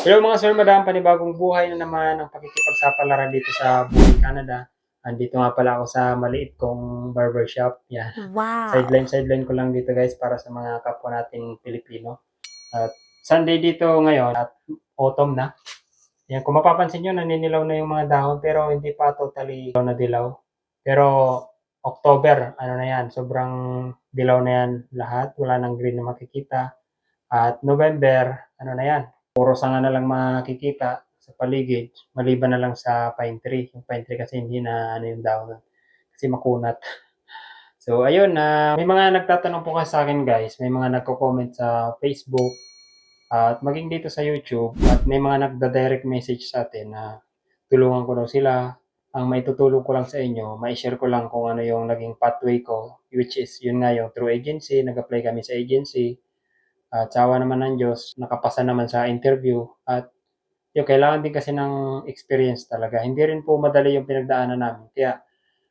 Hello mga sir, madam, panibagong buhay na naman ang pakikipagsapalaran dito sa Buhay Canada. Andito nga pala ako sa maliit kong barbershop. Yan. Wow. Sideline, sideline ko lang dito guys para sa mga kapwa nating Pilipino. At Sunday dito ngayon at autumn na. Yan, kung mapapansin nyo, naninilaw na yung mga dahon pero hindi pa totally dilaw na dilaw. Pero October, ano na yan, sobrang dilaw na yan lahat. Wala nang green na makikita. At November, ano na yan, puro sanga na lang makikita sa paligid, maliban na lang sa pine tree. Yung pine tree kasi hindi na ano yung dahon kasi makunat. So, ayun, na may mga nagtatanong po kasi sa akin guys, may mga nagko-comment sa Facebook at maging dito sa YouTube at may mga nagda-direct message sa atin na tulungan ko daw sila. Ang may tutulong ko lang sa inyo, mai-share ko lang kung ano yung naging pathway ko, which is yun nga yung through agency, nag-apply kami sa agency. At sawa naman ng Diyos, nakapasa naman sa interview. At yung kailangan din kasi ng experience talaga. Hindi rin po madali yung pinagdaanan namin. Kaya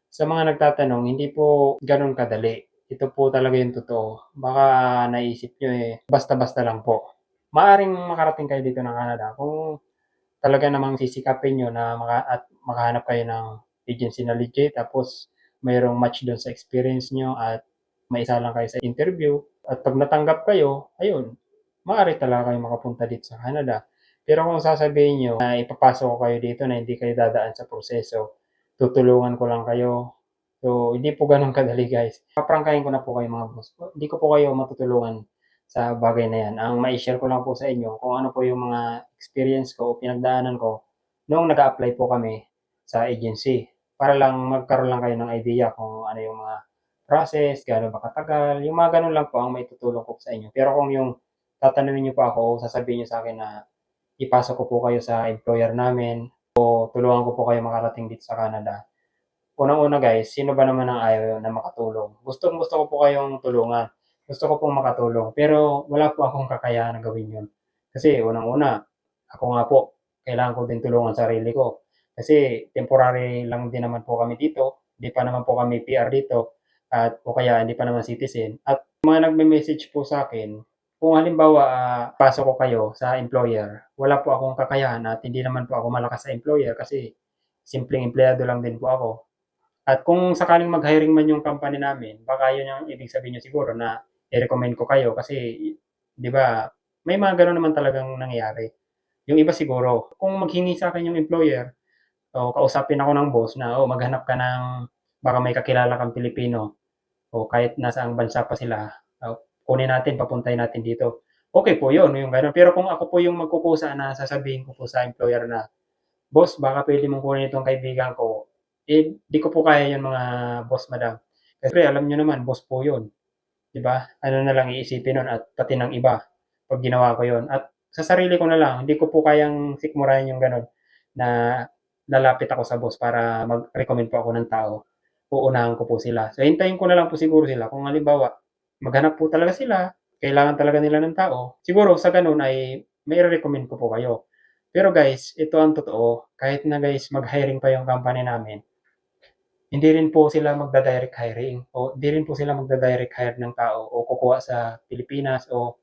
sa mga nagtatanong, hindi po ganun kadali. Ito po talaga yung totoo. Baka naisip nyo eh, basta-basta lang po. Maaring makarating kayo dito ng Canada kung talaga namang sisikapin nyo na maka, at makahanap kayo ng agency na legit tapos mayroong match doon sa experience nyo at maisa lang kayo sa interview at pag natanggap kayo, ayun, maaari talaga kayo makapunta dito sa Canada. Pero kung sasabihin nyo na ipapasok ko kayo dito na hindi kayo dadaan sa proseso, tutulungan ko lang kayo. So, hindi po ganun kadali guys. Paprangkahin ko na po kayo mga boss. Hindi ko po kayo matutulungan sa bagay na yan. Ang ma-share ko lang po sa inyo kung ano po yung mga experience ko o pinagdaanan ko noong nag-apply po kami sa agency. Para lang magkaroon lang kayo ng idea kung ano yung mga process, gaano ba katagal, yung mga ganun lang po ang may tutulong ko sa inyo. Pero kung yung tatanungin niyo pa ako sasabihin niyo sa akin na ipasok ko po kayo sa employer namin o tulungan ko po kayo makarating dito sa Canada. Unang-una guys, sino ba naman ang ayaw na makatulong? Gustong gusto ko po kayong tulungan. Gusto ko pong makatulong. Pero wala po akong kakayahan na gawin yun. Kasi unang-una, ako nga po, kailangan ko din tulungan sarili ko. Kasi temporary lang din naman po kami dito. Hindi pa naman po kami PR dito. At o kaya hindi pa naman citizen. At mga nagme-message po sa akin, kung halimbawa ah, pasok ko kayo sa employer, wala po akong kakayahan at hindi naman po ako malakas sa employer kasi simpleng empleyado lang din po ako. At kung sakaling mag-hiring man yung company namin, baka yun yung ibig sabihin nyo siguro na i-recommend ko kayo kasi, di ba, may mga ganun naman talagang nangyayari. Yung iba siguro, kung maghingi sa akin yung employer, o kausapin ako ng boss na, oh, maghanap ka ng, baka may kakilala kang Pilipino, o kahit nasa ang bansa pa sila, uh, kunin natin, papuntay natin dito. Okay po yun, yung ganun. Pero kung ako po yung magkukusa na sasabihin ko po sa employer na, boss, baka pwede mong kunin itong kaibigan ko, eh, di ko po kaya yun mga boss, madam. Kasi alam nyo naman, boss po yun. Di ba? Ano na lang iisipin nun at pati ng iba pag ginawa ko yun. At sa sarili ko na lang, hindi ko po kayang sikmurahin yung ganun na lalapit ako sa boss para mag-recommend po ako ng tao. Uunahan ko po sila. So, hintayin ko na lang po siguro sila. Kung halimbawa, maghanap po talaga sila, kailangan talaga nila ng tao, siguro sa ganun ay may recommend ko po kayo. Pero guys, ito ang totoo. Kahit na guys, mag-hiring pa yung company namin, hindi rin po sila magda-direct hiring o hindi rin po sila magda-direct hire ng tao o kukuha sa Pilipinas o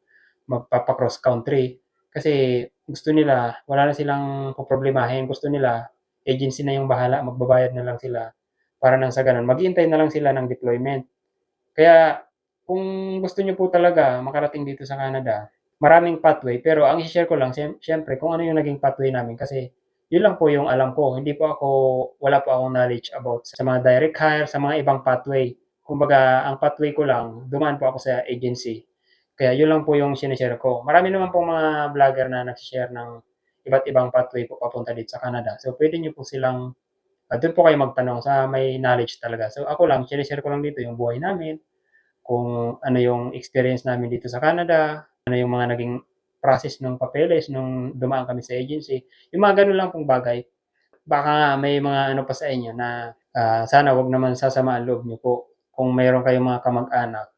magpapa-cross country kasi gusto nila, wala na silang poproblemahin. Gusto nila, agency na yung bahala, magbabayad na lang sila para nang sa ganun. Maghihintay na lang sila ng deployment. Kaya kung gusto nyo po talaga makarating dito sa Canada, maraming pathway. Pero ang i-share ko lang, siyem- siyempre, kung ano yung naging pathway namin. Kasi yun lang po yung alam ko. Hindi po ako, wala po akong knowledge about sa mga direct hire, sa mga ibang pathway. Kumbaga, ang pathway ko lang, dumaan po ako sa agency. Kaya yun lang po yung sinishare ko. Marami naman po mga vlogger na nag-share ng iba't ibang pathway po papunta dito sa Canada. So, pwede nyo po silang, uh, doon po kayo magtanong sa may knowledge talaga. So, ako lang, sinishare ko lang dito yung buhay namin, kung ano yung experience namin dito sa Canada, ano yung mga naging process ng papeles nung dumaan kami sa agency. Yung mga ganun lang pong bagay. Baka may mga ano pa sa inyo na ah, sana wag naman sasama ang loob niyo po kung mayroon kayong mga kamag-anak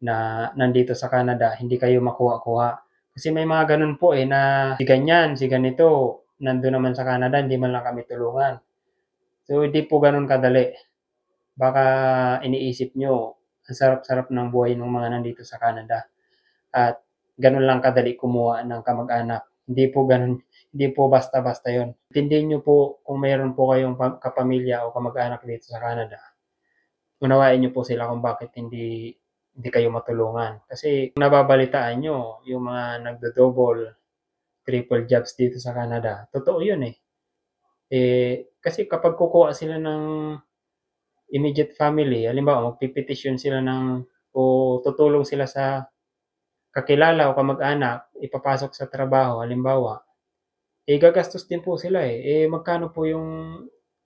na nandito sa Canada, hindi kayo makuha-kuha. Kasi may mga ganun po eh na si ganyan, si ganito, nandun naman sa Canada, hindi man lang kami tulungan. So, hindi po ganun kadali. Baka iniisip nyo, ang sarap-sarap ng buhay ng mga nandito sa Canada. At ganun lang kadali kumuha ng kamag-anak. Hindi po ganun. Hindi po basta-basta yon. Intindihin nyo po kung mayroon po kayong pa- kapamilya o kamag-anak dito sa Canada. Unawain nyo po sila kung bakit hindi hindi kayo matulungan. Kasi nababalitaan nyo, yung mga nagdo-double, triple jobs dito sa Canada, totoo yun eh. Eh, kasi kapag kukuha sila ng immediate family, halimbawa magpipetisyon sila ng o tutulong sila sa kakilala o kamag-anak, ipapasok sa trabaho, halimbawa, eh gagastos din po sila eh. Eh magkano po yung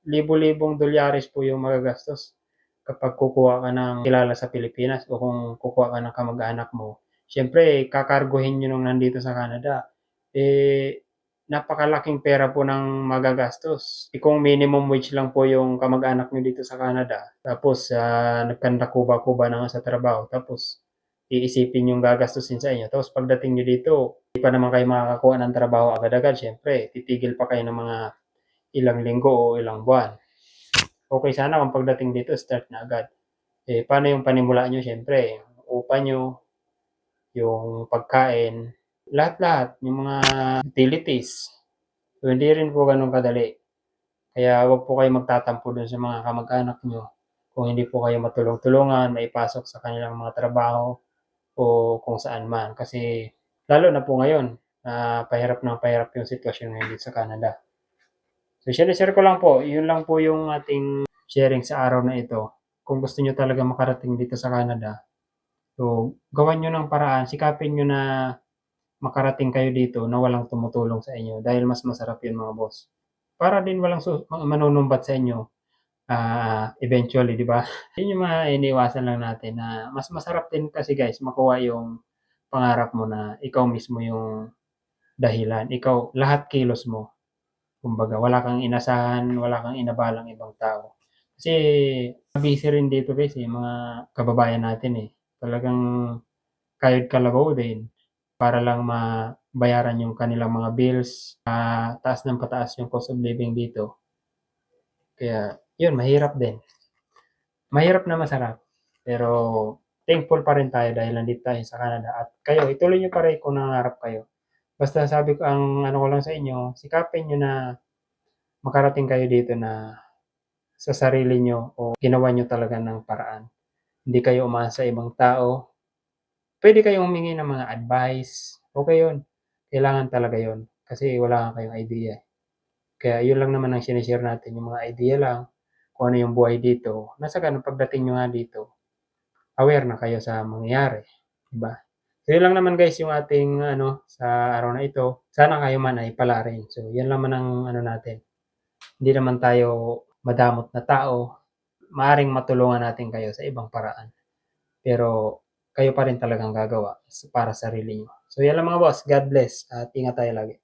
libo-libong dolyares po yung magagastos kapag kukuha ka ng kilala sa Pilipinas o kung kukuha ka ng kamag-anak mo. Siyempre, kakargohin nyo nung nandito sa Canada. Eh, napakalaking pera po ng magagastos. Eh, kung minimum wage lang po yung kamag-anak nyo dito sa Canada, tapos uh, nagkanda-kuba-kuba na nga sa trabaho, tapos iisipin yung gagastusin sa inyo. Tapos pagdating nyo dito, hindi pa naman kayo makakakuha ng trabaho agad-agad. Siyempre, titigil pa kayo ng mga ilang linggo o ilang buwan. Okay sana kung pagdating dito, start na agad. Eh, paano yung panimula nyo? Siyempre, upa nyo, yung pagkain, lahat-lahat, yung mga utilities. So, hindi rin po ganun kadali. Kaya wag po kayo magtatampo dun sa mga kamag-anak nyo. Kung hindi po kayo matulong-tulungan, maipasok sa kanilang mga trabaho o kung saan man. Kasi lalo na po ngayon, na pahirap ng pahirap yung sitwasyon ngayon dito sa Canada. So, share-share ko lang po. Yun lang po yung ating sharing sa araw na ito. Kung gusto nyo talaga makarating dito sa Canada, so, gawan nyo ng paraan. Sikapin nyo na makarating kayo dito na walang tumutulong sa inyo dahil mas masarap yun mga boss. Para din walang manunumbat sa inyo ah eventually, di ba? Yun yung mga iniwasan lang natin na mas masarap din kasi guys makuha yung pangarap mo na ikaw mismo yung dahilan. Ikaw, lahat kilos mo. Kumbaga, wala kang inasahan, wala kang inabalang ibang tao. Kasi, busy rin dito guys, eh, mga kababayan natin eh. Talagang kayod kalabaw din para lang mabayaran yung kanilang mga bills. Uh, taas ng pataas yung cost of living dito. Kaya, yun, mahirap din. Mahirap na masarap. Pero, thankful pa rin tayo dahil nandito tayo sa Canada. At kayo, ituloy nyo pa rin kung nangarap kayo. Basta sabi ko, ang ano ko lang sa inyo, sikapin nyo na makarating kayo dito na sa sarili nyo o ginawa nyo talaga ng paraan. Hindi kayo umasa sa ibang tao. Pwede kayong humingi ng mga advice. Okay yun. Kailangan talaga yun. Kasi wala kayong idea. Kaya yun lang naman ang sinishare natin. Yung mga idea lang. Kung ano yung buhay dito. Nasa ganun pagdating nyo nga dito. Aware na kayo sa mangyayari. Diba? So, yun lang naman guys yung ating ano sa araw na ito. Sana kayo man ay pala rin. So, yan lang man ang ano natin. Hindi naman tayo madamot na tao. Maaring matulungan natin kayo sa ibang paraan. Pero kayo pa rin talagang gagawa para sa sarili nyo. So, yan lang mga boss. God bless. At ingat tayo lagi.